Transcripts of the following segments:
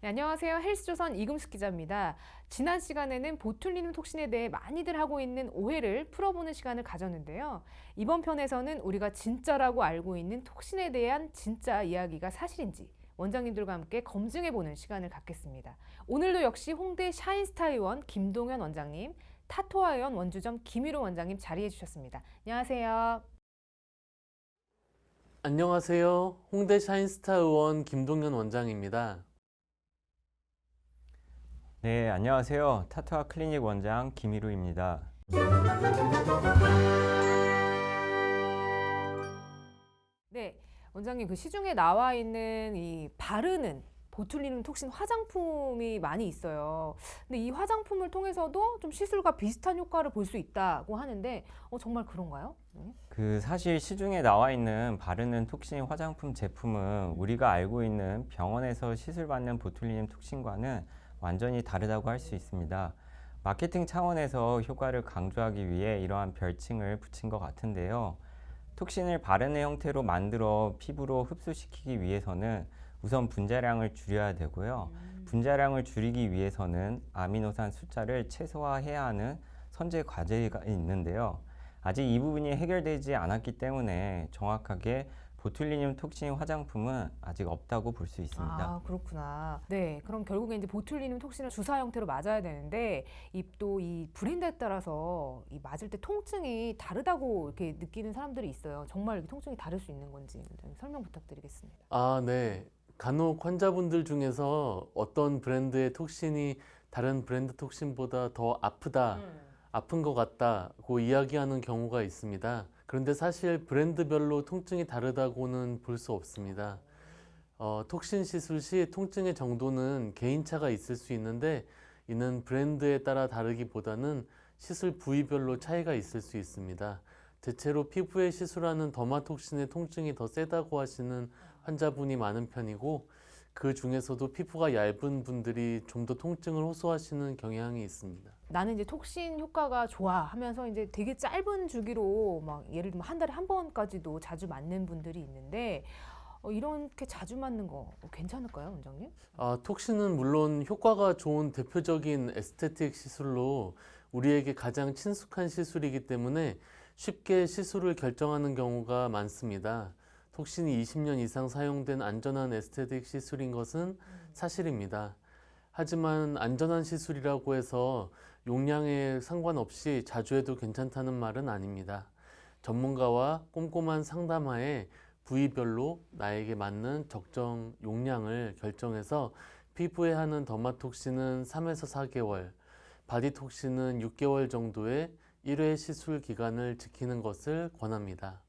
네, 안녕하세요. 헬스조선 이금숙 기자입니다. 지난 시간에는 보툴리눔 톡신에 대해 많이들 하고 있는 오해를 풀어보는 시간을 가졌는데요. 이번 편에서는 우리가 진짜라고 알고 있는 톡신에 대한 진짜 이야기가 사실인지 원장님들과 함께 검증해보는 시간을 갖겠습니다. 오늘도 역시 홍대 샤인스타의원 김동현 원장님, 타토아의원 원주점 김희로 원장님 자리해 주셨습니다. 안녕하세요. 안녕하세요. 홍대 샤인스타 의원 김동현 원장입니다. 네, 안녕하세요. 타투아 클리닉 원장 김희루입니다. 네, 원장님 그 시중에 나와 있는 이 바르는 보툴리눔 톡신 화장품이 많이 있어요. 근데 이 화장품을 통해서도 좀 시술과 비슷한 효과를 볼 수 있다고 하는데 어, 정말 그런가요? 네. 그 사실 시중에 나와 있는 바르는 톡신 화장품 제품은 우리가 알고 있는 병원에서 시술받는 보툴리눔 톡신과는 완전히 다르다고 할 수 있습니다. 마케팅 차원에서 효과를 강조하기 위해 이러한 별칭을 붙인 것 같은데요. 톡신을 바르는 형태로 만들어 피부로 흡수시키기 위해서는 우선 분자량을 줄여야 되고요. 분자량을 줄이기 위해서는 아미노산 숫자를 최소화해야 하는 선제 과제가 있는데요. 아직 이 부분이 해결되지 않았기 때문에 정확하게 보툴리늄 톡신 화장품은 아직 없다고 볼 수 있습니다. 아, 그렇구나. 네, 그럼 결국에 이제 보툴리눔 톡신을 주사 형태로 맞아야 되는데 이또이 브랜드에 따라서 이 맞을 때 통증이 다르다고 이렇게 느끼는 사람들이 있어요. 정말 이렇게 통증이 다를 수 있는 건지 설명 부탁드리겠습니다. 아, 네. 간혹 환자분들 중에서 어떤 브랜드의 톡신이 다른 브랜드 톡신보다 더 아프다, 아픈 것 같다고 이야기하는 경우가 있습니다. 그런데 사실 브랜드별로 통증이 다르다고는 볼 수 없습니다. 어, 톡신 시술 시 통증의 정도는 개인차가 있을 수 있는데 이는 브랜드에 따라 다르기보다는 시술 부위별로 차이가 있을 수 있습니다. 대체로 피부에 시술하는 더마톡신의 통증이 더 세다고 하시는 환자분이 많은 편이고 그 중에서도 피부가 얇은 분들이 좀 더 통증을 호소하시는 경향이 있습니다. 나는 이제 톡신 효과가 좋아 하면서 이제 되게 짧은 주기로 막 예를 들면 한 달에 한 번까지도 자주 맞는 분들이 있는데 어, 이렇게 자주 맞는 거 괜찮을까요, 원장님? 아, 톡신은 물론 효과가 좋은 대표적인 에스테틱 시술로 우리에게 가장 친숙한 시술이기 때문에 쉽게 시술을 결정하는 경우가 많습니다. 톡신이 20년 이상 사용된 안전한 에스테틱 시술인 것은 사실입니다. 하지만 안전한 시술이라고 해서 용량에 상관없이 자주 해도 괜찮다는 말은 아닙니다. 전문가와 꼼꼼한 상담하에 부위별로 나에게 맞는 적정 용량을 결정해서 피부에 하는 더마톡신은 3에서 4개월, 바디톡신은 6개월 정도의 1회 시술 기간을 지키는 것을 권합니다.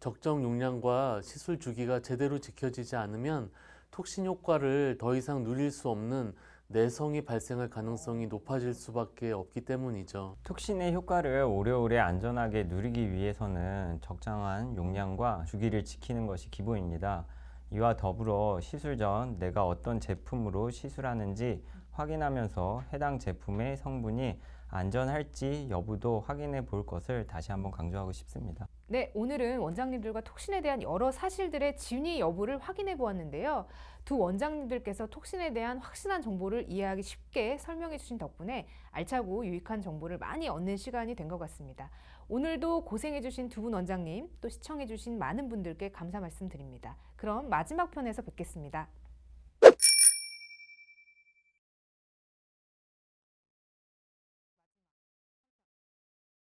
적정 용량과 시술 주기가 제대로 지켜지지 않으면 톡신 효과를 더 이상 누릴 수 없는 내성이 발생할 가능성이 높아질 수밖에 없기 때문이죠. 톡신의 효과를 오래오래 안전하게 누리기 위해서는 적당한 용량과 주기를 지키는 것이 기본입니다. 이와 더불어 시술 전 내가 어떤 제품으로 시술하는지 확인하면서 해당 제품의 성분이 안전할지 여부도 확인해 볼 것을 다시 한번 강조하고 싶습니다. 네, 오늘은 원장님들과 톡신에 대한 여러 사실들의 진위 여부를 확인해 보았는데요. 두 원장님들께서 톡신에 대한 확실한 정보를 이해하기 쉽게 설명해 주신 덕분에 알차고 유익한 정보를 많이 얻는 시간이 된 것 같습니다. 오늘도 고생해 주신 두 분 원장님, 또 시청해 주신 많은 분들께 감사 말씀드립니다. 그럼 마지막 편에서 뵙겠습니다.